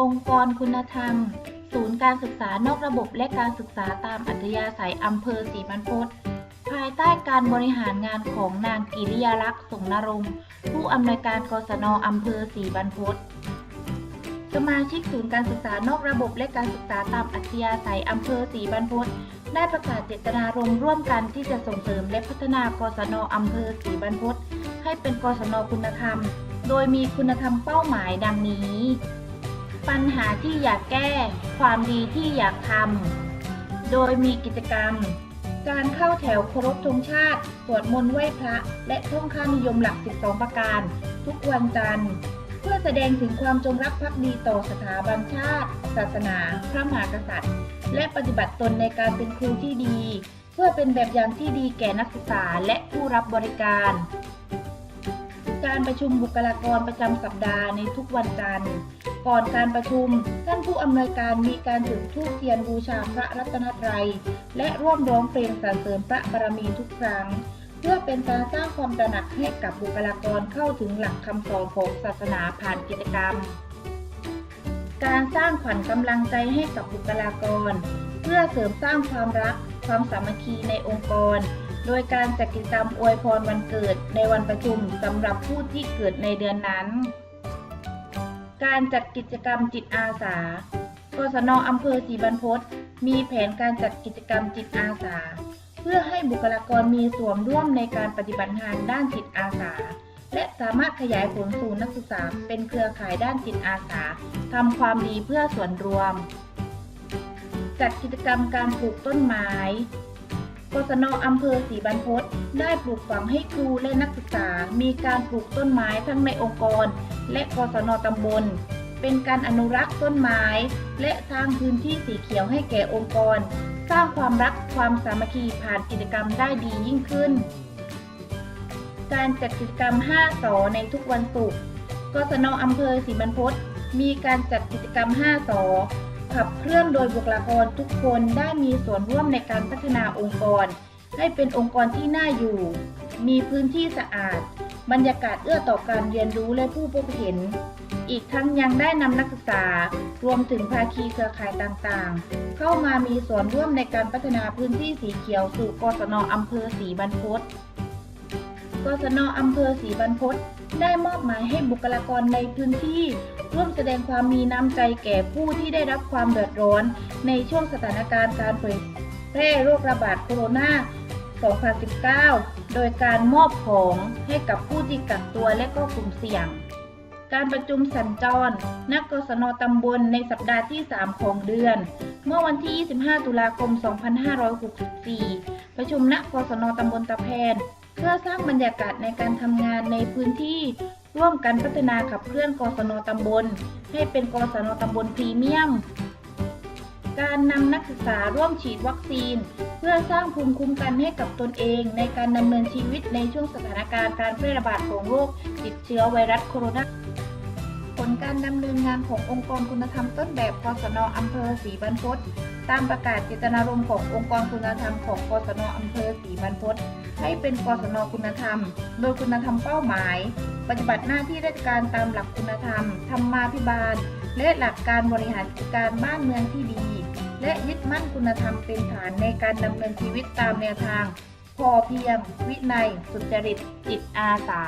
องค์กรคุณธรรม ศูนย์การศึกษานอกระบบและการศึกษาตามอัธยาศัยอำเภอศรีบรรพตภายใต้การบริหารงานของนางกิริยาลักษณ์สงนรงค์ผู้อำนวยการกศนอำเภอศรีบรรพตสมาชิกศูนย์การศึกษานอกระบบและการศึกษาตามอัธยาศัยอำเภอศรีบรรพตได้ประกาศเจตนารมณ์ร่วมกันที่จะส่งเสริมและพัฒนากศนอำเภอศรีบรรพตให้เป็นกศนคุณธรรม โดยมีคุณธรรมเป้าหมายดังนี้ ปัญหาที่อยากแก้ ความดีที่อยากทำ โดยมีกิจกรรม การเข้าแถวเคารพธงชาติ สวดมนต์ไหว้พระ และท่องค่านิยมหลัก 12 ประการ ทุกวันจันทร์ เพื่อแสดงถึงความจงรักภักดีต่อสถาบันชาติ ศาสนา พระมหากษัตริย์ และปฏิบัติตนในการเป็นครูที่ดี เพื่อเป็นแบบอย่างที่ดีแก่นักศึกษาและผู้รับบริการ การประชุมบุคลากรประจำสัปดาห์ในทุกวันจันทร์ ก่อนการประชุม ท่านผู้อำนวยการมีการจุดธูปเทียนบูชาพระรัตนตรัย และร่วมร้องเพลงสรรเสริญพระบารมีทุกครั้ง เพื่อเป็นการสร้างความตระหนักให้กับบุคลากรเข้าถึงหลักคำสอนของศาสนาผ่านกิจกรรม การสร้างขวัญกำลังใจให้กับบุคลากร เพื่อเสริมสร้างความรัก ความสามัคคีในองค์กร โดยการจัดกิจกรรมอวยพรวันเกิดในวันประชุมสำหรับผู้ที่เกิดในเดือนนั้น การจัดกิจกรรมจิตอาสากศนอำเภอศรีบรรพตมีแผนการจัดกิจกรรมจิตอาสา เพื่อให้บุคลากรมีส่วนร่วมในการปฏิบัติงานด้านจิตอาสา และสามารถขยายผลสู่นักศึกษาเป็นเครือข่ายด้านจิตอาสาทำความดีเพื่อส่วนรวม จัดกิจกรรมการปลูกต้นไม้ กศนอำเภอศรีบรรพตได้ปลูกฝังให้ครูและนักศึกษา มีการปลูกต้นไม้ทั้งในองค์กร และกศนตำบล เป็นการอนุรักษ์ต้นไม้ และสร้างพื้นที่สีเขียวให้แก่องค์กร สร้างความรักความสามัคคีผ่านกิจกรรมได้ดียิ่งขึ้น การจัดกิจกรรม 5 สอในทุกวันศุกร์กศนอำเภอศรีบรรพตมีการจัดกิจกรรม 5 สอ ขับเคลื่อนโดยบุคลากรทุกคนได้มีส่วนร่วมในการพัฒนาองค์กร ให้เป็นองค์กรที่น่าอยู่ มีพื้นที่สะอาด บรรยากาศเอื้อต่อการเรียนรู้และผู้พบเห็น อีกทั้งยังได้นำนักศึกษา รวมถึงภาคีเครือข่ายต่างๆ เข้ามามีส่วนร่วมในการพัฒนาพื้นที่สีเขียวสู่กศนอำเภอศรีบรรพตกศนอำเภอศรีบรรพต ได้มอบหมายให้บุคลากรในพื้นที่ ร่วมแสดงความมีน้ำใจแก่ผู้ที่ได้รับความเดือดร้อน ในช่วงสถานการณ์การเผยแพร่โรคระบาดโคโรนา 2019 โดยการมอบของให้กับผู้ที่กักตัวและก็กลุ่มเสี่ยง การประชุมสัญจร นักกศนตำบลในสัปดาห์ที่ 3 ของเดือน เมื่อวันที่ 25 ตุลาคม 2564 ประชุมณกศนตำบลตะแพน พื่อสร้างบรรยากาศในการทำงานในพื้นที่ร่วมกันพัฒนาขับเคลื่อนกศนตำบล ให้เป็นกศนตำบลพรีเมียม การนำนักศึกษาร่วมฉีดวัคซีน เพื่อสร้างภูมิคุ้มกันให้กับตนเอง ในการดำเนินชีวิตในช่วงสถานการณ์การแพร่ระบาดของโรคติดเชื้อไวรัสโคโรนา ผลการดำเนินงานขององค์กรคุณธรรมต้นแบบกศนอำเภอศรีบรรพตตามประกาศเจตนารมณ์ขององค์กรคุณธรรมของกศนอำเภอศรีบรรพตให้เป็นกศนคุณธรรม โดยคุณธรรมเป้าหมาย ปฏิบัติหน้าที่ราชการตามหลักคุณธรรมธรรมาภิบาล และหลักการบริหารจัดการบ้านเมืองที่ดี และยึดมั่นคุณธรรมเป็นฐานในการดำเนินชีวิตตามแนวทาง พอเพียง วินัย สุจริตจิตอาสา